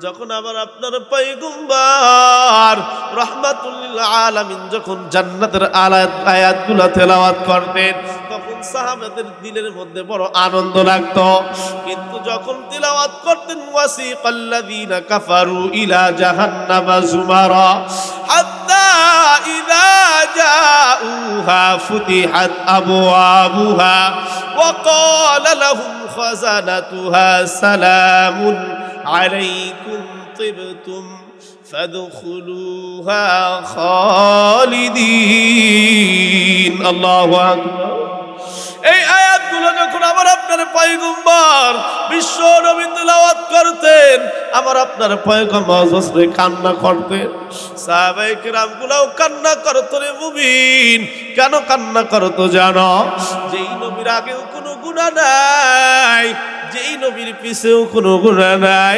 যখন আবার আপনার পয়গম্বর রহমাতুল্লিল আলামিন যখন জান্নাতের আয়াত আয়াতগুলো তেলাওয়াত করতেন তখন সাহাবাদের দিলের মধ্যে বড় আনন্দ লাগতো কিন্তু যখন তিলাওয়াত করতেন ওয়াসিকাল্লাযীনা কাফারু ইলা জাহান্নামা জুমারা হাত্তা ইযা জাউহা ফুতিহাত আবওয়াবুহা وقال لهم خزنتها سلام عليكم طبتم فادخلوها خالدين الله أكبر এই আয়াতগুলো যখন আমার আপনার পয়গম্বর বিশ্ব নবী তেলাওয়াত করতেন আমার আপনার পয়গম্বর হজরে কান্না করতেন সাহাবাই কিরামগুলাও কান্না করতো রে মুবিন কেন কান্না করতো জানো যেই নবীর আগেও কোনো গুণা নাই যেই নবীর পিছেও কোনো গুণা নাই,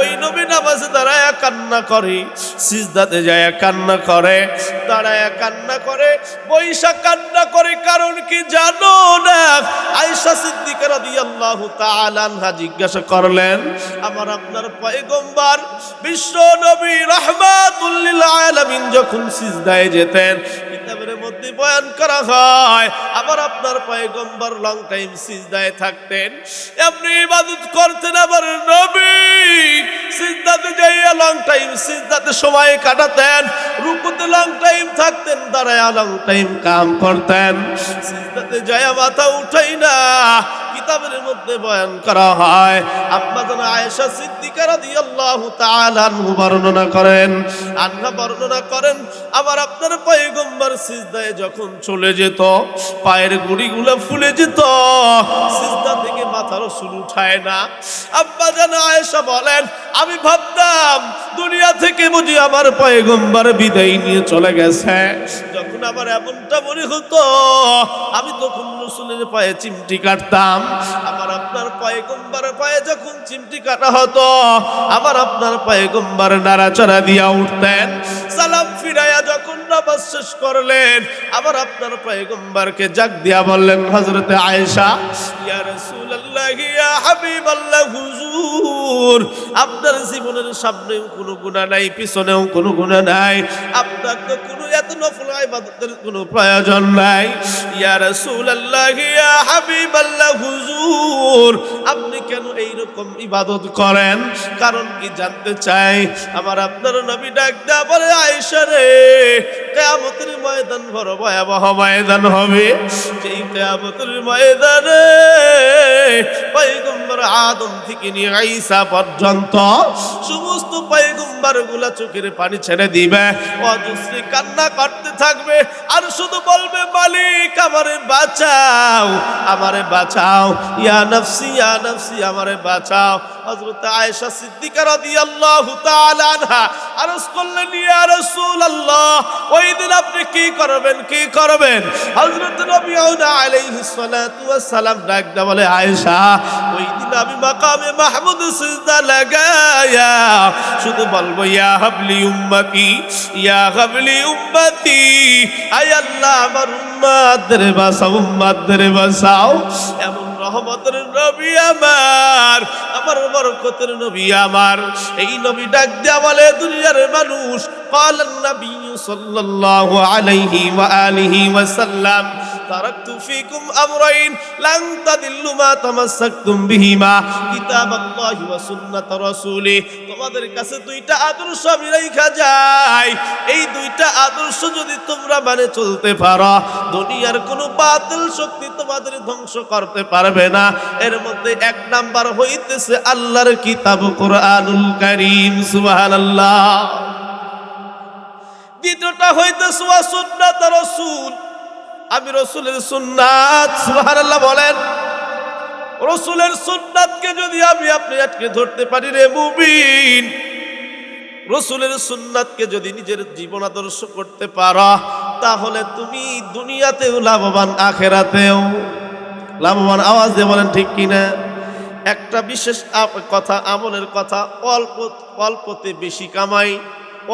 ওই নবী নামাজে দাঁড়ায় কান্না করে, সিজদাতে যায় কান্না করে, দাঁড়ায় কান্না করে বৈশাখ কান্না করে, কারণ কি জানো না? আয়েশা সিদ্দিকা রাদিয়াল্লাহু তাআলা আনহা জিজ্ঞাসা করলেন, আমার আপনার পয়গম্বর বিশ্ব নবী রাহমাতুল লিল আলামিন যখন সিজদায় যেতেন, কিতাবের মধ্যে বয়ান করা হয় আবার আপনার পয়গম্বর লং টাইম সিজদায় থাকতেন এমনি ইবাদত করতেন আবার নবী। সিজদাতে যাইয়া লং টাইম সিজদাতে সময় কাটাতেন। রুকুতে লং টাইম থাকতেন, দাঁড়ায় লং টাইম কাম করতেন। সিজদাতে যাইয়া মাথা উঠাই না কিতাবের মধ্যে বয়ান করা হয়। আম্মা জানা আয়েশা সিদ্দিকা রাদিয়াল্লাহু তাআলা বর্ণনা করেন। আন্না বর্ণনা করেন আবার আপনার পয়গম্বর সিজদায় যখন চলে যেত, পায়ের গুড়িগুলো ফুলে যেত, সিজদা থেকে মাথার চুল উঠায় না। আব্বা জানা আয়েশা বলেন, আমি ভাবতাম দুনিয়া থেকে বুঝি আমার পয়গম্বর বিদায় নিয়ে চলে গেছে। যখন আবার এমনটা মনে হতো, আমি তখন রসুলের পায়ে চিমটি কাটতাম। আমার আপনার পয়গম্বরের পায়ে যখন চিমটি কাটা হতো, আমার আপনার পয়গম্বর নাড়াচড়া দিয়া উঠতেন। সালাম ফিরাইয়া যখন নামাজ শেষ করলেন আবার আপনার পয়গম্বরকে জাগ দিয়া বললেন হজরতে আয়েশা, ইয়া রাসূলুল্লাহ, ইয়া হাবিবাল্লাহ, হুজুর, আপনার জীবনের সামনেও কোনো গুনাহ নাই, পিছনেও কোনো গুনাহ নাই। আপনার তো কোনো এত নফল ইবাদতের কোনো প্রয়োজন নাই। ইয়া রাসূলুল্লাহ, ইয়া হাবিবাল্লাহ, হুজুর আপনি কেন ইবাদত করেন? কারণ কি জানতে চাই, আমার আপনার নবী ডাক কিয়ামতের ময়দান বড় ভয়াবহ ময়দান হবে। যেই কিয়ামতের ময়দানে আদম থেকে নিয়ে ঈসা পর্যন্ত সমস্ত পয়গম্বরগুলা চোখের পানি ছেড়ে দিবে। অজস্রী কান্না করতে থাকবে। আর শুধু বলবে, মালিক, আমারে বাঁচাও আমারে বাঁচাও। ইয়া নফসি ইয়া নফসি, আমারে বাঁচাও। হযরত আয়েশা সিদ্দিকা রাদিয়াল্লাহু তাআলা আনহা আরজ করলেন, ইয়া রাসূলুল্লাহ, ওই দিন আপনি কি করবেন কি করবেন? হযরত নবী আলাইহিস সালাতু ওয়াস সালাম ডাক বলে, আয়েশা, ওই দিন আমি মাকামে মাহমুদ সিজদা লাগায়া, শুধু বলব, ইয়া হাবলি উম্মতি, ইয়া হাবলি উম্মতি, আয় আল্লাহ আমার উম্মাদের বাঁচাও উম্মাদের বাঁচাও। এমন রহমতের নবী আমার আমার বরকতের নবী আমার এই নবী ডাক দেয়া বলে দুনিয়ার মানুষ قال النبي صلى الله عليه وآله وسلم তোমাদের কাছে দুইটা আদর্শ আমি রেখা যাই। এই দুইটা আদর্শ যদি তোমরা মানে চলতে পারো, দুনিয়ার কোনো বাতিল শক্তি তোমাদের ধ্বংস করতে পারবে না। এর মধ্যে এক নাম্বার হইতেছে আল্লাহর কিতাব কোরআনুল কারীম, সুবহানাল্লাহ। দ্বিতীয়টা হইতেছে সুন্নাত রাসূল। আমি রসুলের সুন্নাত, সুবহানাল্লাহ বলেন। রসুলের সুন্নাতকে যদি আমি আপনি আজকে ধরতে পারি রে মুমিন, রসুলের সুন্নাতকে যদি নিজের জীবন আদর্শ করতে পারো, তাহলে তুমি দুনিয়াতেও লাভবান, আখেরাতেও। লাভবান আওয়াজ দিয়ে বলেন ঠিক কিনা? একটা বিশেষ কথা, আমলের কথা অল্প অল্পতে বেশি কামাই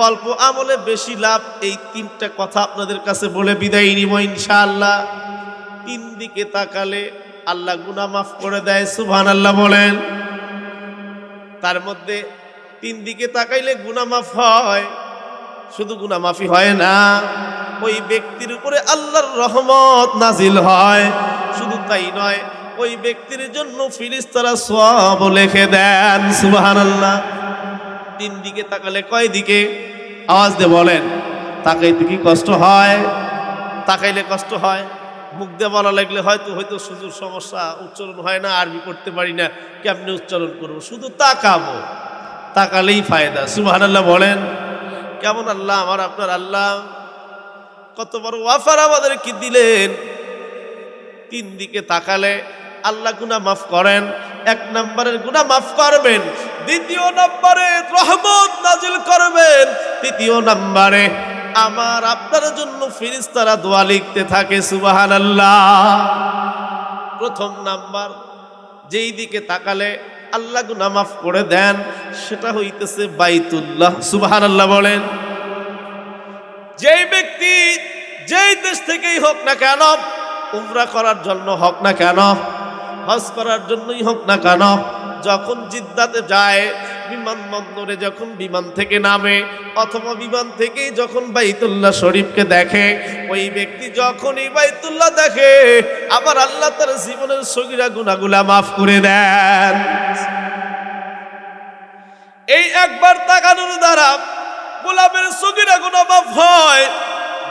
অল্প আমলে বেশি লাভ, এই তিনটা কথা আপনাদের কাছে বলে বিদায় নিব ইনশাআল্লাহ। তিন দিকে তাকালে আল্লাহ গুনাহ মাফ করে দেয় সুবহান আল্লাহ বলেন। তার মধ্যে তিন দিকে তাকাইলে গুনা মাফ হয়, শুধু গুনা মাফি হয় না, ওই ব্যক্তির উপরে আল্লাহর রহমত নাজিল হয়, শুধু তাই নয়, ওই ব্যক্তির জন্য ফিরিস্তারা সব লিখে দেন, সুবহানাল্লাহ। তিন দিকে তাকালে কয় দিকে? আওয়াজ দিয়ে বলেন, তাকাইতে কি কষ্ট হয়? তাকাইলে কষ্ট হয়, মুখ দিয়ে বলা লাগলে হয়তো হয়তো শুধু সমস্যা উচ্চারণ হয় না, আরবি করতে পারি না, কেমনি উচ্চারণ করব? শুধু তাকাবো, তাকালেই ফায়দা। সুবহান আল্লাহ বলেন, কেমন আল্লাহ, আমার আপনার আল্লাহ। কত বড় ওয়াফার আমাদের কি দিলেন। তিন দিকে তাকালে আল্লাহ গুনা মাফ করেন, এক নম্বরের গুনা মাফ করবেন, দ্বিতীয় নম্বরে রহমত নাজিল করবেন, তৃতীয় নম্বরে আমার আপনার জন্য ফিরিস্তারা দোয়া লিখতে থাকে সুবাহান আল্লাহ প্রথম নাম্বার, যেই দিকে তাকালে আল্লাহ গুনা মাফ করে দেন, সেটা হইতেছে বাইতুল্লাহ সুবাহান আল্লাহ বলেন। যেই ব্যক্তি যেই দেশ থেকেই হোক না কেন, উমরা করার জন্য হোক না কেন হজ করার জন্যই হোক না কেন, যখন জিদ্দাতে যায়, বিমানবন্দরে যখন বিমান থেকে নামে, অথবা বিমান থেকেই যখন বাইতুল্লাহ শরীফকে দেখে, ওই ব্যক্তি যখনই বাইতুল্লাহ দেখে, আবার আল্লাহ তার জীবনের সগিরা গুনাগুলা মাফ করে দেন। এই একবার তাকানোর দ্বারা গোলাপের সগিরা গুনা মাফ হয়।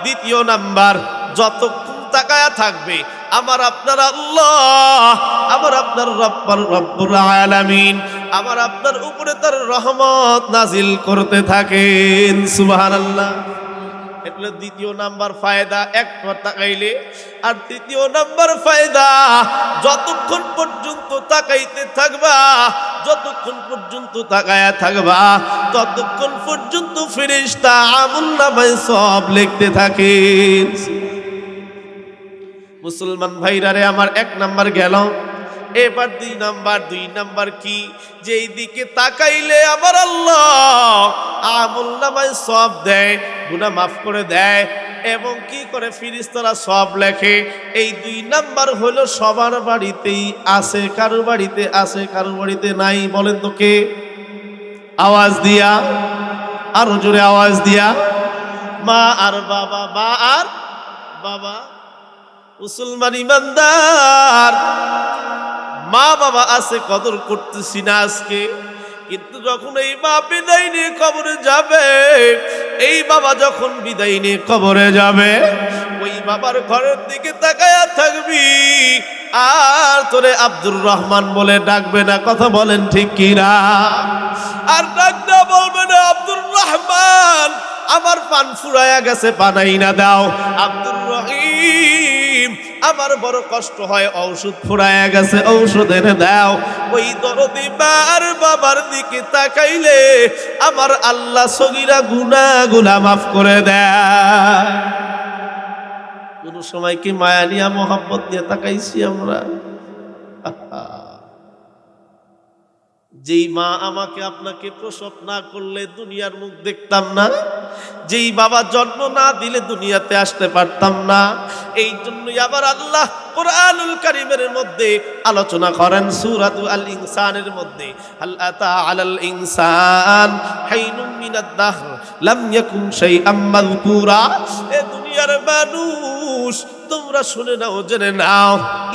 দ্বিতীয় নাম্বার, যতক্ষণ তাকায়া থাকবে আমার আপনার আল্লাহ, আমার আপনার রব্বার রব্বুল আলামিন, আমার আপনার উপরে তার রহমত নাজিল করতে থাকেন, সুবহানাল্লাহ। এটা দ্বিতীয় নাম্বার ফায়দা একবার তাকাইলে। আর তৃতীয় নাম্বার ফায়দা, যতক্ষণ পর্যন্ত তাকাইতে থাকবা, যতক্ষণ পর্যন্ত তাকায়া থাকবা, ততক্ষণ পর্যন্ত ফেরেশতা আমুল নামায় সব লিখতে থাকেন। মুসলমান ভাইরারে আমার এক নাম্বার গেল। এবার দুই নাম্বার দুই নাম্বার কি? যেই দিকে তাকাইলে আমার আল্লাহ আমুল নামায় সব দেয়, গুনাহ মাফ করে দেয়, এবং কি করে ফিরিস্তারা সব লেখে? এই দুই নাম্বার হলো সবার বাড়িতেই আছে কারোর বাড়িতে আছে, কারও বাড়িতে নাই, বলেন তো কে? আওয়াজ দিয়া, আরও জোরে আওয়াজ দিয়া। মা আর বাবা, মা আর বাবা। মুসলমান ইমানদার। মা বাবা আছে, কদর করতেছি না আজকে। কিন্তু যখন এই মা বিদায় নিয়ে কবরে যাবে, এই বাবা যখন বিদায় নিয়ে কবরে যাবে ওই বাবার ঘরের দিকে তাকায়া থাকবি। আর তোরে আব্দুর রহমান বলে ডাকবে না, কথা বলেন ঠিক কিনা? আর ডাকটা বলবে না, আব্দুর রহমান, আমার পান ফুরায়া গেছে, পানাই না দাও। আব্দুর রহিম, আমার বড় কষ্ট হয়, ঔষধ ফুরায়া গেছে, ঔষধ এনে দাও। ওই দরদি বার বাবার দিকে তাকাইলে আমার আল্লাহ সগিরা গুনা গুনা মাফ করে দেয়। কোন সময় কি মায়া নিয়া মোহাম্মত দিয়ে তাকাইছি আমরা? যেই মা আমাকে আপনাকে প্রসব না করলে দুনিয়ার মুখ দেখতাম না, যেই বাবা জন্ম না দিলে দুনিয়াতে আসতে পারতাম না, এই জন্যই আবার আল্লাহ কোরআনুল কারিমের মধ্যে আলোচনা করেন সূরাতু আল ইনসানের মধ্যে আতা আলাল ইনসান হাইনুম মিনাদ দাহর, লাম ইয়াকুন শাইআম মাযকুরা, এ দুনিয়ার মানুষ তোমরা শুনে নাও, জেনে নাও।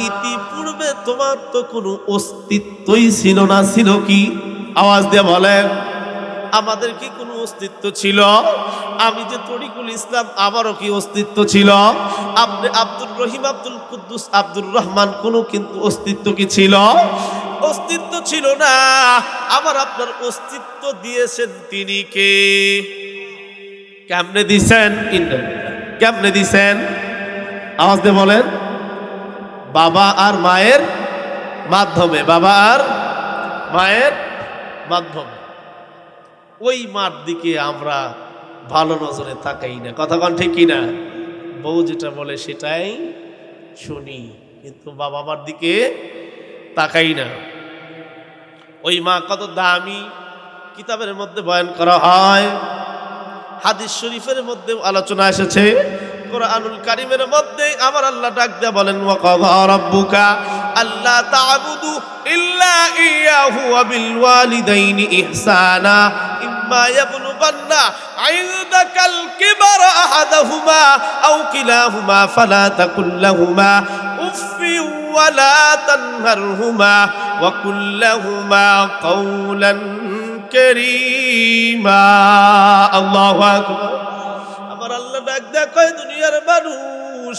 ইতিপূর্বে তোমার তো কোনো অস্তিত্বই ছিল না, ছিল কি? আওয়াজ দিয়ে বলেন, আমাদের কি কোনো অস্তিত্ব ছিল? আমি যে তরিকুল ইসলাম, আমারও কি অস্তিত্ব ছিল? আপনি আব্দুর রহিম, আব্দুল কুদ্দুস, আব্দুর রহমান, কোনো কিন্তু অস্তিত্ব কি ছিল? অস্তিত্ব ছিল না। আমার আপনার অস্তিত্ব দিয়েছেন তিনি কে? কেমনে দিছেন? কেমনে দিছেন? আওয়াজ দিয়ে বলেন, বাবা আর মায়ের মাধ্যমে, বাবা আর মায়ের মাধ্যমে। ওই মার দিকে আমরা ভালো নজরে তাকাই না। কথা কন ঠিক কিনা? বউ যেটা বলে সেটাই শুনি, কিন্তু বাবা মার দিকে তাকাই না। ওই মা কত দামি কিতাবের মধ্যে বয়ান করা হয়, হাদিস শরীফের মধ্যে আলোচনা এসেছে, কোরআনুল কারিমের মধ্যে আমার আল্লাহ ডাক দেয়া বলেন ওয়াকাযা রাব্বুকা আল্লাহ তা'বুদু ইল্লা ইয়াহু ওয়া বিল ওয়ালিদাইনি ইহসানা ইম্মা ইয়াবলুগান্না আইনদাকাল কিবারা আহাদাহুমা আও কিলাহুমা ফালা তাকুল লাহুমা উফফি ওয়ালা তানহারহুমা ওয়া কুল লাহুমা কাওলান কারীমা। আল্লাহু আকবার। আমার আল্লাহ ডাক দেখো দুনিয়ার মানুষ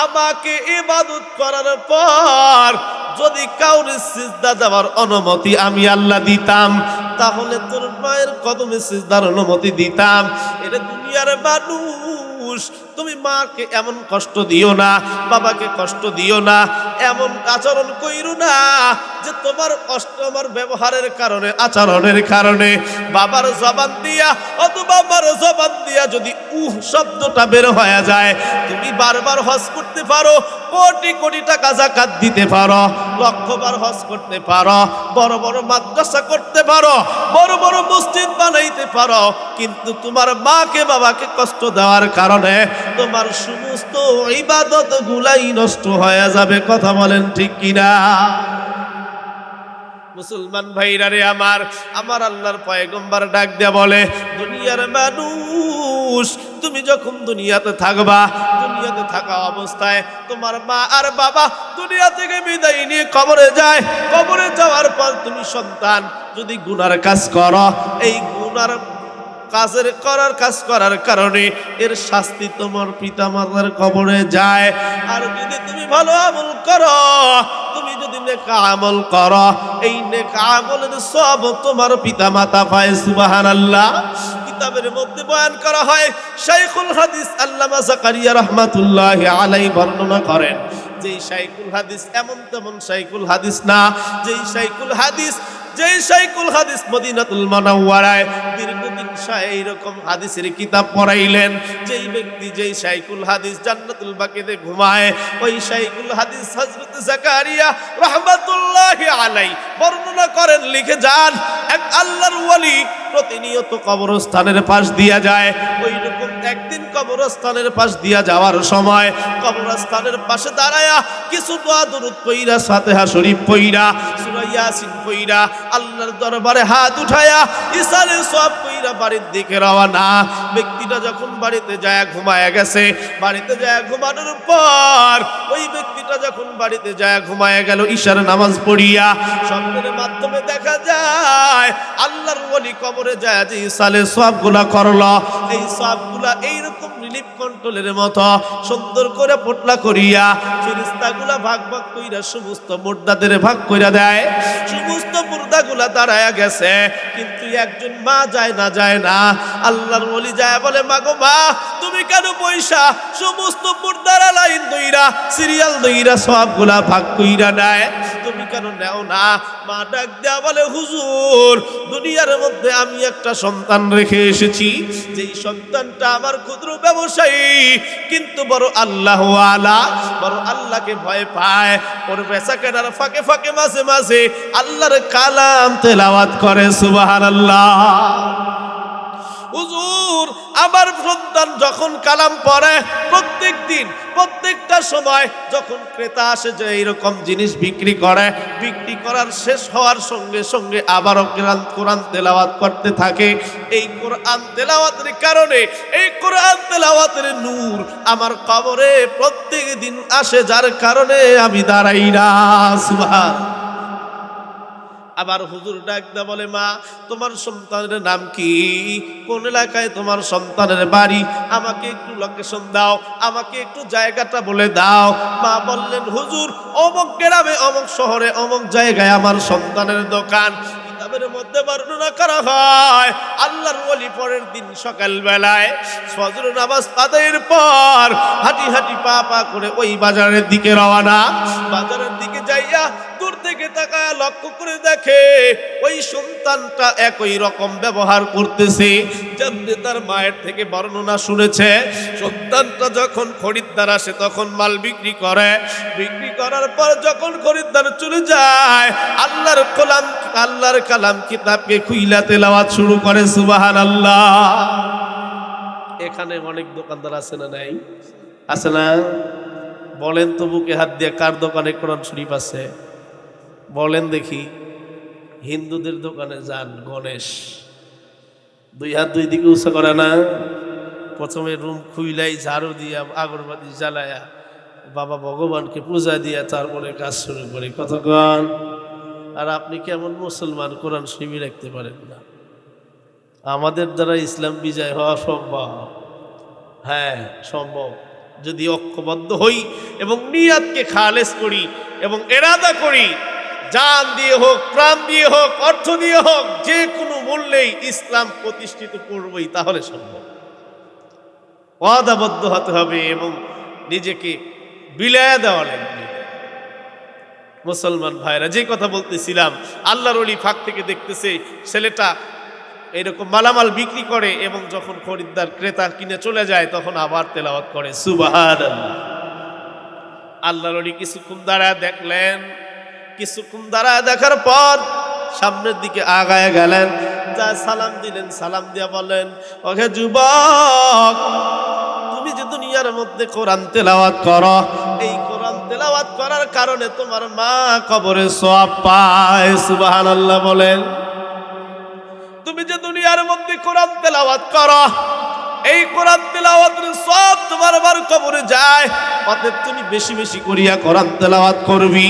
আমাকে ইবাদত করার পর যদি কাউরে সিজদা দেওয়ার অনুমতি আমি আল্লাহ দিতাম, তাহলে তোর মায়ের কদমে সিজদার অনুমতি দিতাম। এটা দুনিয়ার মানুষ তুমি মাকে এমন কষ্ট দিও না, বাবাকে কষ্ট দিও না, এমন আচরণ কইরো না যে তোমার কষ্ট আমার ব্যবহারের কারণে, আচরণের কারণে। বাবার জবান দিয়া, অথবা মার জবান দিয়া যদি উহ শব্দটা বের হয়ে যায়, তুমি বারবার হজ করতে পারো, কোটি কোটি টাকা জাকাত দিতে পারো লক্ষবার হজ করতে পারো, বড় বড় মাদ্রাসা করতে পারো, বড় বড় মসজিদ বানাইতে পারো, কিন্তু তোমার মাকে, বাবাকে কষ্ট দেওয়ার কারণে তোমার সমস্ত ইবাদত গুলাই নষ্ট হয়ে যাবে, কথা বলেন ঠিক কিনা? মুসলমান ভাইরা রে আমার আমার আল্লাহর পয়গম্বর ডাক দেয়া বলে, দুনিয়ার মানুষ, তুমি যখন দুনিয়াতে থাকবা, দুনিয়াতে থাকা অবস্থায় তোমার মা আর বাবা দুনিয়া থেকে বিদায় নিয়ে কবরে যায়। কবরে যাওয়ার পর তুমি সন্তান, যদি গুনার কাজ করো, এই গুনার কাজের করার কাজ করার কারণে এর শাস্তি তোমার পিতা মাতার কবরে যায়। আর যদি তুমি ভালো আমল করো, তুমি যদি নেকা আমল করো, এই নেকা আমলের সব তোমার পিতা মাতা পায় সুবাহান আল্লাহ কিতাবের মধ্যে বয়ান করা হয়, শাইখুল হাদিস আল্লামা জাকারিয়া রহমাতুল্লাহ আলাই বর্ণনা করেন, যেই শাইকুল হাদিস এমন তেমন শাইকুল হাদিস না, যেই শাইকুল হাদিস শাইকুল হাদিস মদিনাতুল মানাওয়ারায় দীর্ঘদিন হাদিসের কিতাব পড়াইলেন, যেই ব্যক্তি যেই হাদিস জান্নাতুল বাকিতে ঘুমায়, ওই শাইকুল হাদিস হযরত জাকারিয়া রাহমাতুল্লাহ আলাই বর্ণনা করেন, লিখে যান, এক আল্লাহর ওয়ালি প্রতিনিয়ত কবরস্থানের পাশ দিয়া যায়, ওই একদিন কবরস্থানের পাশ দিয়া যাওয়ার সময় কবরস্থানের পাশে দাঁড়ায়া কিছু দোয়া দরুদ পইরা, ফাতিহা শরীফ পইরা সূরা ইয়াসিন পইরা, আল্লাহর দরবারে হাত উঠায়া ইসালে সব পইরা বাড়ির দিকে রওনা ব্যক্তিটা যখন বাড়িতে যায় ঘুমায় গেছে, বাড়িতে যায় ঘুমানোর পর ওই ব্যক্তিটা যখন বাড়িতে যায় ঘুমায় গেল, ঈশার নামাজ পড়িয়া স্বপ্নের মাধ্যমে দেখা যায়, আল্লাহর ওলি কবরে যায় যে, ইসালে সবগুলা করল। এই সবগুলা এইরকম রিলিফ কন্ট্রোলের মতো সুন্দর করে পোটলা করিয়া ফেরিস্তাগুলা ভাগ ভাগ কইরা সমস্ত মুর্দাদের ভাগ কইরা দেয়। সমস্ত মুর্দাগুলা দাঁড়ায়া গেছে, কিন্তু একজন মা যায় না যায় না। আল্লাহর বলি যায় বলে, মাগো মা, তুমি কেন পয়সা, সমস্ত মুর্দারা লাইন দইরা, সিরিয়াল দইরা সবগুলা ভাগ কইরা নেয়? কেন নেও না? মা ডাক দেয়া বলে, হুজুর, দুনিয়ার মধ্যে আমি একটা সন্তান রেখে এসেছি। যেই সন্তানটা আমার ক্ষুদ্র ব্যবসায়ী, কিন্তু বড় আল্লাহ আলা বড় আল্লাহকে ভয় পায়। ওর বেচা কেনার ফাঁকে ফাঁকে মাঝে মাঝে আল্লাহর কালাম তেলাওয়াত করে, সুবহানাল্লাহ। হুজুর, আমার সন্তান যখন কালাম পড়ে, প্রত্যেক দিন, প্রত্যেকটা সময় যখন ক্রেতা আসে যে এইরকম জিনিস বিক্রি করে, বিক্রি করার শেষ হওয়ার সঙ্গে সঙ্গে আবারও কোরআন কোরআন তেলাওয়াত করতে থাকে। এই কোরআন তেলাওয়াতের কারণে, এই কোরআন তেলাওয়াতের নূর আমার কবরে প্রত্যেক দিন আসে, যার কারণে আমি দাঁড়াই না আবার হুজুর ডাক দেয়া বলে, মা, তোমার সন্তানের নাম কি? কোন এলাকায় তোমার সন্তানের বাড়ি? আমাকে একটু লোকেশন দাও, আমাকে একটু জায়গাটা বলে দাও। মা বললেন, হুজুর, অমুক গ্রামে, অমুক শহরে, অমুক জায়গায় আমার সন্তানের দোকান। কিতাবের মধ্যে বর্ণনা করা হয়, আল্লাহর ওলি পরের দিন সকাল বেলায় ফজর নামাজ আদায়ের পর হাঁটি হাঁটি পা পা করে ওই বাজারের দিকে রওনা। বাজারের দিকে যাইয়া দূর থেকে তাকায় লক্ষ্য করে দেখে ওই সন্তানটা একই রকম ব্যবহার করতেছে। যেমনি তার মায়ের থেকে বর্ণনা শুনেছে, সন্তানটা যখন খরিদ্দার আসে তখন মাল বিক্রি করে। বিক্রি করার পর যখন খরিদ্দার চলে যায়, আল্লাহর কলাম, আল্লাহর কালাম কিতাবকে খুইলা তেলাওয়াত শুরু করে সুবাহান আল্লাহ এখানে অনেক দোকানদার আছে না নাই? আছে না? বলেন তো বুকে হাত দিয়ে, কার দোকানে কোরআন শরীফ আছে? বলেন দেখি, হিন্দুদের দোকানে যান গণেশ। দুই হাত দুই দিকে উৎসা করে না? প্রথমে রুম খুইলাই ঝাড়ু দিয়া আগরবাতি জ্বালায়া বাবা ভগবানকে পূজা দিয়া তারপরে কাজ শুরু করে। কতক্ষণ আর আপনি কেমন মুসলমান, কোরআন শিবি রাখতে পারেন না। আমাদের দ্বারা ইসলাম বিজয় হওয়া সম্ভব। হ্যাঁ সম্ভব। যদি ঐক্যবদ্ধ হই এবং নিয়াতকে খালেস করি এবং এরাদা করি জান দিয়ে হোক, প্রাণ দিয়ে হোক, অর্থ দিয়ে হোক, যে কোনো মূল্যেই ইসলাম প্রতিষ্ঠিত করবই, তাহলে সম্ভব। ওয়াদাবদ্ধ হতে হবে এবং নিজেকে বিলায় দেওয়া লাগবে। মুসলমান ভাইরা যে কথা বলতেছিলাম, আল্লাহর অলি ফাঁক থেকে দেখতেছে, ছেলেটা এরকম মালামাল বিক্রি করে এবং যখন খরিদ্দার ক্রেতা কিনে চলে যায়, তখন আবার তেলাওয়াত করে। সুবাহান আল্লাহর অলি কিছুক্ষণ দ্বারা দেখলেন কিছুক্ষণ দ্বারা দেখার পর সামনের দিকে আগায় গেলেন। যা সালাম দিলেন, সালাম দিয়া বলেন ওকে যুবক, তুমি যে দুনিয়ার মধ্যে কোরআন তেলাওয়াত করো, এই কোরআন তেলাওয়াত করার কারণে তোমার মা কবরে সওয়াব পায়। সুবহানাল্লাহ বলেন, তুমি যে দুনিয়ার মধ্যে কোরআন তেলাওয়াত করো এই কোরআন তেলাওয়াতের সব তোমার আমার কবরে যায়। অতএব তুমি বেশি বেশি করিয়া কোরআন তেলাওয়াত করবি।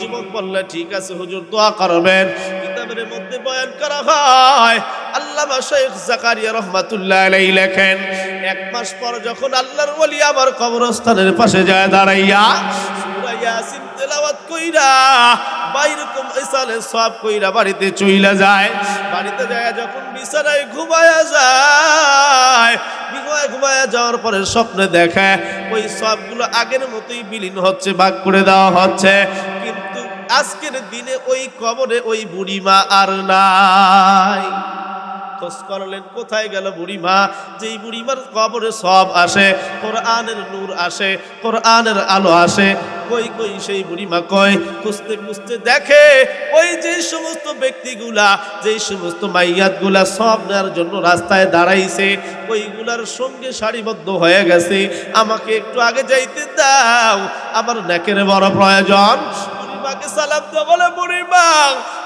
যুবক বললে, ঠিক আছে হুজুর, দোয়া করবেন। কিতাবের মধ্যে বয়ান করা হয়। আল্লামা শেখ জাকারিয়া রহমাতুল্লাহ আলাইহি লেখেন, এক মাস পর যখন আল্লাহর ওলি আমার কবরস্থানের পাশে যায় দাঁড়াইয়া ইয়াসিন তেলাওয়াত কইরা, বাইরকম ইসালে সব কইরা বাড়িতে চইলা যায়। বাড়িতে যায়, যখন বিছানায় ঘুমায়া যায় ঘুমায় ঘুমায়া যাওয়ার পরে স্বপ্নে দেখে, ওই সবগুলো আগের মতোই বিলীন হচ্ছে, ভাগ করে দেওয়া হচ্ছে। কিন্তু আজকের দিনে ওই কবরে ওই বুড়িমা আর নাই। খোঁজ করলেন, কোথায় গেল বুড়িমা? যেই বুড়িমার কবরে সব আসে, কোরআনের নূর আসে, কোরআনের আলো আসে। কই কই সেই বুড়িমা কয় খুঁজতে খুঁজতে দেখে ওই যে সমস্ত ব্যক্তিগুলা, যেই সমস্ত মাইয়াতগুলা সব নেওয়ার জন্য রাস্তায় দাঁড়াইছে, ওইগুলার সঙ্গে সারিবদ্ধ হয়ে গেছে। আমাকে একটু আগে যাইতে দাও, আমার নাকের বড় প্রয়োজন। বুড়িমাকে সালাম বলে, বুড়িমা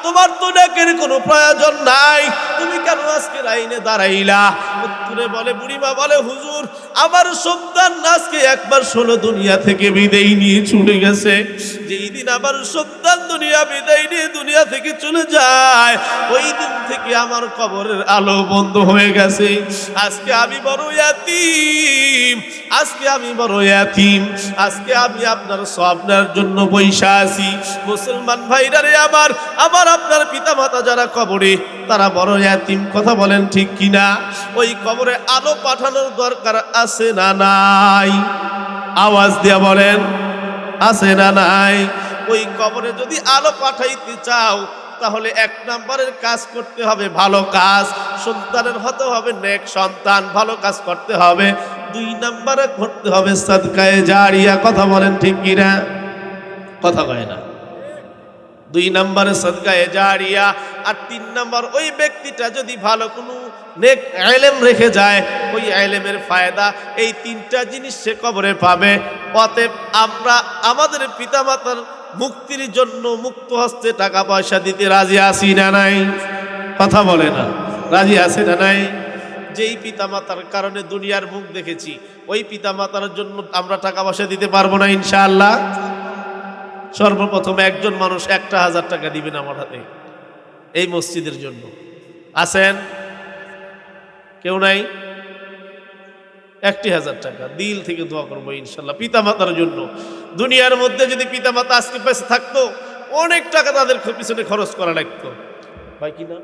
তোমার তো নেকের কোনো প্রয়োজন নাই। তুমি কেন আজকে লাইনে দাঁড়াইলা? উত্তরে বলে, বুড়িমা বলে, হুজুর, আমার সন্তান আজকে একবার ষোলো দুনিয়া থেকে বিদেয় নিয়ে চলে গেছে। যেই দিন আমার সন্তান দুনিয়া বিদায় নিয়ে দুনিয়া থেকে চলে যায়, ওই দিন থেকে আমার কবরের আলো বন্ধ হয়ে গেছে। আজকে আমি বড় ইয়াতিম, আজকে আমি বড় ইয়াতিম, আজকে আমি আপনার স্বপ্নের জন্য বৈশা আছি। মুসলমান ভাইরা আমার আমার আপনার পিতা মাতা যারা কবরে, তারা বড় ইয়াতিম, কথা বলেন ঠিক কিনা? ওই কবরে আলো পাঠানোর দরকার আছে না নাই? আওয়াজ দিয়া বলেন, আছে না নাই? ওই কবরে যদি আলো পাঠাইতে চাও, তাহলে এক নম্বরের কাজ করতে হবে ভালো কাজ, সন্তানের হতে হবে নেক সন্তান, ভালো কাজ করতে হবে। দুই নম্বরে করতে হবে সাদকায়ে জারিয়া, কথা বলেন ঠিক কিনা? কথা কয় না। দুই নম্বরে সদকায়ে জারিয়া আর তিন নম্বর ওই ব্যক্তিটা যদি ভালো কোনো নেক আলেম রেখে যায়, ওই আলেমের ফায়দা। এই তিনটা জিনিস সে কবরে পাবে। অতএব আমরা আমাদের পিতামাতার মুক্তির জন্য মুক্ত হস্তে টাকা পয়সা দিতে রাজি আছি না নাই? কথা বলে না। রাজি আছে না নাই? যেই পিতামাতার কারণে দুনিয়ার মুখ দেখেছি, ওই পিতামাতার জন্য আমরা টাকা পয়সা দিতে পারব না ইনশাআল্লাহ? সর্বপ্রথম একজন মানুষ একটা হাজার টাকা দিবেন আমার হাতে এই মসজিদের জন্য। আছেন? কেউ নাই? একটি হাজার টাকা। দিল থেকে দোয়া করব ইনশাল্লাহ পিতামাতার জন্য। দুনিয়ার মধ্যে যদি পিতামাতা আজকে পেছে থাকতো, অনেক টাকা তাদের পিছনে খরচ করা লাগতো। ভাই, কি নাম?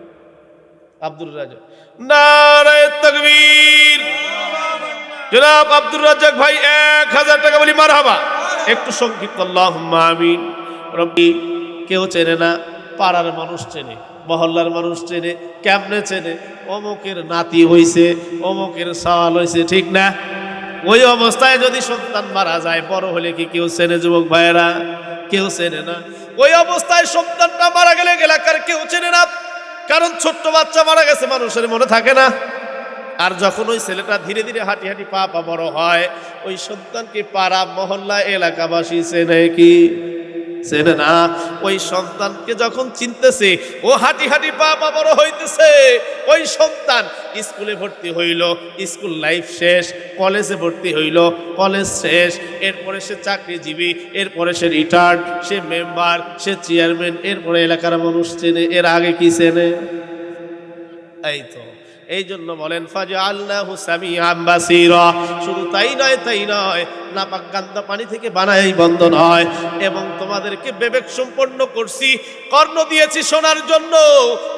আব্দুল রাজা নারায় তকবীর। জনাব আব্দুর রাজ্জাক ভাই, এক হাজার টাকা বলি মার হাবা একটু সংক্ষিপ্ত আল্লাহ আমিন। রব্বি, কেউ চেনে না, পাড়ার মানুষ চেনে, মহল্লার মানুষ চেনে, কেমনে চেনে? অমুকের নাতি হইছে, অমুকের সওয়াল হইছে, ঠিক না? ওই অবস্থায় যদি সন্তান মারা যায়, বড় হলে কি কেউ চেনে, যুবক ভাইয়েরা? কেউ চেনে না। ওই অবস্থায় সন্তানটা মারা গেলে এলাকার কেউ চেনে না। কারণ ছোট্ট বাচ্চা মারা গেছে, মানুষের মনে থাকে না। আর যখন ওই ছেলেটা ধীরে ধীরে হাঁটি হাঁটি পা পা বড় হয়, ওই সন্তানকে পাড়া মহল্লা এলাকাবাসী চেনে কি? চেনে না? ওই সন্তানকে যখন চিনতেছে, ও হাঁটি হাঁটি পা পা বড় হইতেছে, ওই সন্তান স্কুলে ভর্তি হইল, স্কুল লাইফ শেষ, কলেজে ভর্তি হইল, কলেজ শেষ, এরপরে সে চাকরিজীবী, এরপরে সে রিটায়ার্ড সে মেম্বার সে চেয়ারম্যান এরপরে এলাকার মানুষ চেনে, এর আগে কি চেনে? এই তো। এই জন্য বলেন ফাজা আল্লাহ বাসীরা। শুধু তাই নয় তাই নয়, নাপাক গান্দা পানি থেকে বানাই বন্ধ নয়। এবং তোমাদেরকে বিবেক সম্পন্ন করছি, কর্ণ দিয়েছি শোনার জন্য,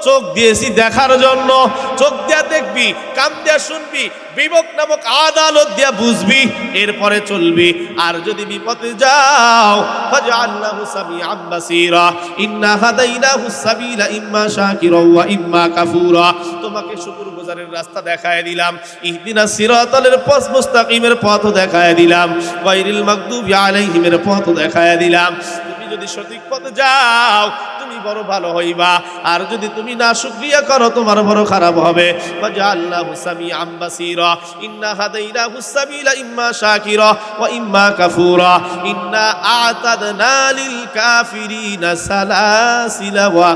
চোখ দিয়েছি দেখার জন্য। চোখ দেয়া দেখবি, কান দিয়া শুনবি বিবেক নামক আদালত দিয়া বুঝবি, এরপরে চলবি। আর যদি বিপদে যাও, ফাজআলনাহু সামিআম বাসীরা। ইন্না হাদাইনাহু সাবিলা ইম্মা শাকিরা ওয়া ইম্মা কাফুরা। তোমাকে শুকর গুজারের রাস্তা দেখায় দিলাম। ইহদিনা সিরাতালের পথ মুস্তাকিমের পথ দেখায় দিলাম। গায়রিল মাগদুবি আলাইহিমের পথ দেখায় দিলাম। যদি সঠিক পথে যাও, তুমি বড় ভালো হইবা। আর যদি তুমি না শুকরিয়া করো, তোমার বড় খারাপ হবে। ফাজআলনাহু সামিআম বাসীরা, ইন্না হাদাইনাহু সাবিলা ইম্মা শাকিরা ওয়া ইম্মা কাফুরা। ইন্না আ'তাদনা লিল কাফিরিনা সালাসিলা ওয়া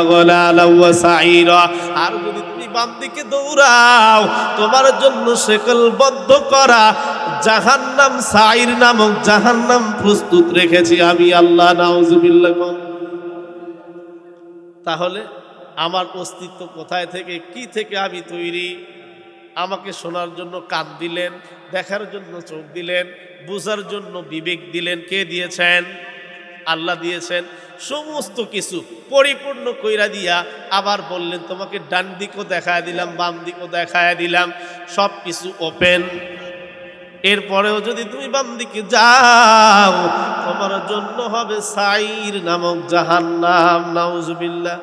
আগলালা ওয়া সাঈরা। আর যদি তুমি বাম দিকে দৌড়াও, তোমার জন্য শেকল বদ্ধ করা জাহান্নাম সাইর নামক জাহান্নাম প্রস্তুত রেখেছি আমি, আল্লাহ, নাউজুবিল্লাহ। তাহলে আমার অস্তিত্ব কোথায় থেকে, কি থেকে আমি তৈরি? আমাকে শোনার জন্য কান দিলেন, দেখার জন্য চোখ দিলেন, বুঝার জন্য বিবেক দিলেন। কে দিয়েছেন? আল্লাহ দিয়েছেন। সমস্ত কিছু পরিপূর্ণ কইরা দিয়া আবার বললেন, তোমাকে ডান দিকও দেখায় দিলাম, বাম দিকও দেখায় দিলাম সব কিছু ওপেন এরপরেও যদি তুমি দিকে যাও, তোমার জন্য হবে সাইর নামক জাহান্নাম, নাউজুবিল্লাহ।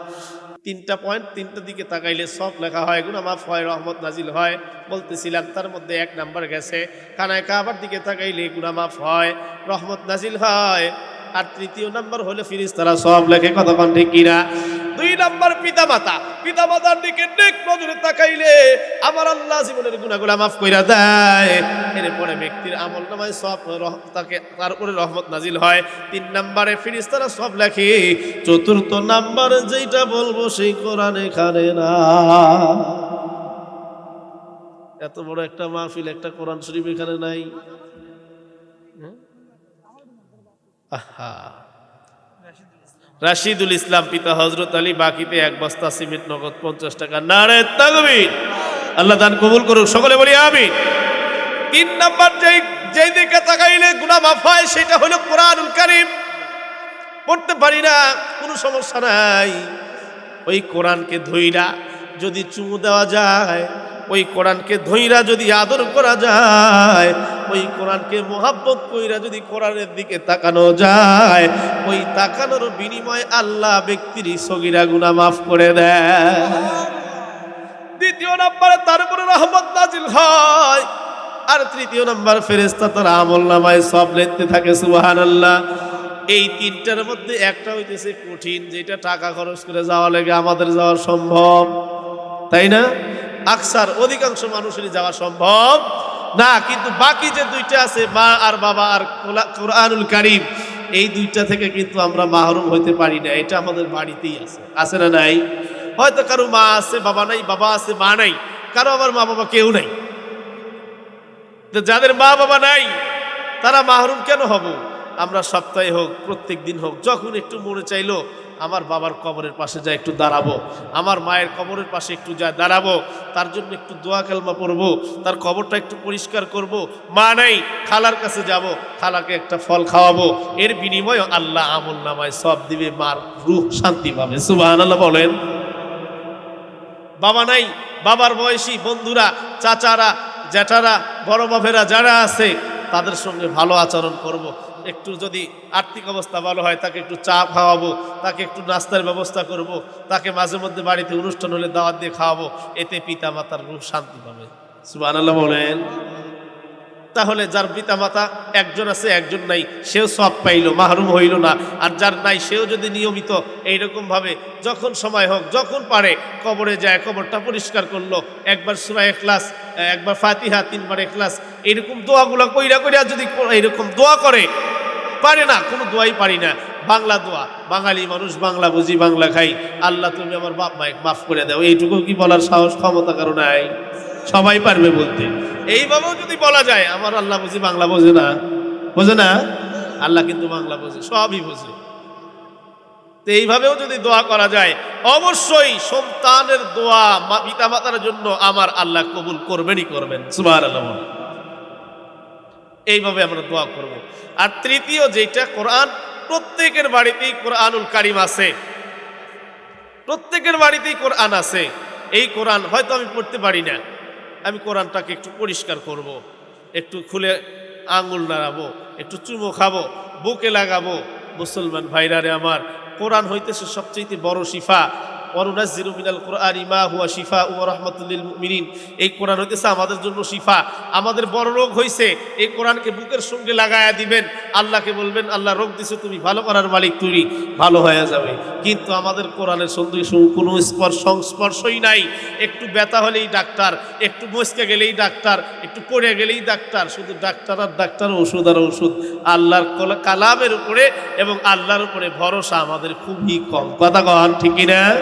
তিনটা পয়েন্ট, তিনটা দিকে তাকাইলে সব লেখা হয় গুনা মাফ হয়, রহমত নাজিল হয়। বলতেছিলাম, তার মধ্যে এক নাম্বার গেছে, কানায় কাবার দিকে তাকাইলে গুনা মাফ হয়, রহমত নাজিল হয়। আর তৃতীয় নাম্বার হলে ফিরিস তারা সব লেখে পান ঠিক কিনা? দুই নাম্বার পিতা মাতা পিতা মাতার দিকে নেক নজরে তাকাইলে আমার আল্লাহ জীবনের গুণাগুলা মাফ কইরা দেয়। এরপরে ব্যক্তির আমল নামায় সব তাকে তার উপরে রহমত নাজিল হয়। তিন নাম্বারে ফিরিস্তারা সব লেখে, চতুর্থ নাম্বারে যেটা বলব সেই কোরআন এখানে না। এত বড় একটা মাহফিল, একটা কোরআন শরীফ এখানে নাই। হুম? আহা। রাশিদুল ইসলাম পিতা হজরত আলী, বাকিতে এক বস্তা সিমেন্ট নগদ পঞ্চাশ টাকা। নারে তাকবীর। আল্লাহ দান কবুল করুক, সকলে বলি আমি তিন নাম্বার যেই যেই দিকে তাকাইলে গুনাহ মাফ হয়, সেটা হলো কোরআনুল কারীম। পড়তে পারি না, কোনো সমস্যা নাই। ওই কোরআনকে ধইরা যদি চুমু দেওয়া যায়, ওই কোরআনকে ধইরা যদি আদর করা যায় ওই কোরআনকে মোহাব্বত কইরা যদি কোরআনের দিকে তাকানো যায়, ওই তাকানোর বিনিময়ে আল্লাহ ব্যক্তির সগিরা গুনাহ মাফ করে দেয়। দ্বিতীয় নম্বরে তার উপরে রহমত নাজিল হয়। আর তৃতীয় নম্বর ফেরেস্তা তার আমল নামায় সব লেখতে থাকে সুবাহান আল্লাহ এই তিনটার মধ্যে একটা হইতেছে কঠিন, যেটা টাকা খরচ করে যাওয়া লাগে, আমাদের যাওয়া সম্ভব। তাই না? আকসার অধিকাংশ মানুষেরই যাওয়া সম্ভব। না, কিন্তু বাকি যে দুইটা আছে, মা আর বাবা আর কোরআনুল কারিম, এই দুইটা থেকে কিন্তু আমরা মাহরুম হইতে পারি না, এটা আমাদের বাড়িতেই আছে। আছে না নাই? হয়তো কারও মা আছে, বাবা নাই, বাবা আছে, মা নাই, কারও আবার মা বাবা কেউ নাই। যাদের মা বাবা নাই, তারা মাহরুম কেন হব? আমরা সপ্তাহে হোক, প্রত্যেক দিন হোক, যখন একটু মনে চাইলো আমার বাবার কবরের পাশে যা একটু দাঁড়াবো, আমার মায়ের কবরের পাশে একটু যা দাঁড়াবো, তার জন্য একটু দোয়া কালমা পড়ব, তার কবরটা একটু পরিষ্কার করব, মা নাই, খালার কাছে যাব, খালাকে একটা ফল খাওয়াবো। এর বিনিময়ে আল্লাহ আমল নামায় সব দিবে, মার রূহ শান্তি পাবে। সুবাহ আল্লাহ বলেন। বাবা নাই, বাবার বয়সী বন্ধুরা, চাচারা, জ্যাঠারা, বড় বাপেরা যারা আছে, তাদের সঙ্গে ভালো আচরণ করব। একটু যদি আর্থিক অবস্থা ভালো হয় তাকে একটু চা খাওয়াবো তাকে একটু নাস্তার ব্যবস্থা করব। তাকে মাঝে মধ্যে বাড়িতে অনুষ্ঠান হলে দাওয়াত দিয়ে খাওয়াবো এতে পিতা মাতার রূপ শান্তি পাবে সুবাহ বলেন তাহলে যার পিতা মাতা একজন আছে একজন নাই সেও সব পাইল মাহরুম হইল না আর যার নাই সেও যদি নিয়মিত এইরকম ভাবে যখন সময় হোক যখন পারে কবরে যায় কবরটা পরিষ্কার করল একবার সুরা এখলাস একবার ফাতিহা তিনবার এখলাস এইরকম দোয়াগুলো কইরা কইরা যদি এইরকম দোয়া করে পারে না, কোনো দোয়াই পারি না। বাংলা দোয়া, বাঙালি মানুষ বাংলা বুঝি, বাংলা খাই। আল্লাহ, তুমি আমার বাপ মাইক মাফ করে দাও। এইটুকু কি বলার সাহস, ক্ষমতা কারও নাই? সবাই পারবে বলতে। এইভাবেও যদি বলা যায়, আমার আল্লাহ বুঝি, বাংলা বোঝে না। বোঝে না? আল্লাহ কিন্তু বাংলা বোঝে, সবই বোঝে। তো এইভাবেও যদি দোয়া করা যায়, অবশ্যই সন্তানের দোয়া পিতা মাতার জন্য আমার আল্লাহ কবুল করবেনই করবেন। সুবাহ আল্লাহ। এইভাবে আমরা দোয়া করব। আর তৃতীয় যেটা, কোরআন, প্রত্যেকের বাড়িতেই কোরআনুল কারিম আছে। প্রত্যেকের বাড়িতেই কোরআন আছে। এই কোরআন হয়তো আমি পড়তে পারি না। আমি কোরআনটাকে একটু পরিষ্কার করব। একটু খুলে আঙুল নাড়াবো, একটু চুমো খাব, বুকে লাগাবো। মুসলমান ভাইরারে আমার, কোরআন হইতেছে সবচেয়ে বড় শিফা। ওয়ানুনাজ্জিলু মিনাল কুরআনি মা হুয়া শিফা ওয়া রাহমাতুল লিল মুমিনিন। এই কোরআন হইতেছে আমাদের জন্য শিফা। আমাদের বড় রোগ হইছে, এই কোরআনকে বুকের সঙ্গে লাগায়া দিবেন। আল্লাহকে বলবেন, আল্লাহ, রোগ দিছে তুমি, ভালো করার মালিক তুমি, ভালো হয়ে যাবে। কিন্তু আমাদের কোরআনের সঙ্গে কোনো স্পর্শ, সংস্পর্শই নাই। একটু ব্যথা হলেই ডাক্তার, একটু মস্কে গেলেই ডাক্তার, একটু পড়ে গেলেই ডাক্তার। শুধু ডাক্তার আর ডাক্তার, ওষুধ আর ওষুধ। আল্লাহর কলা- কালামের উপরে এবং আল্লাহর উপরে ভরসা আমাদের খুবই কম। কথা কন ঠিকই না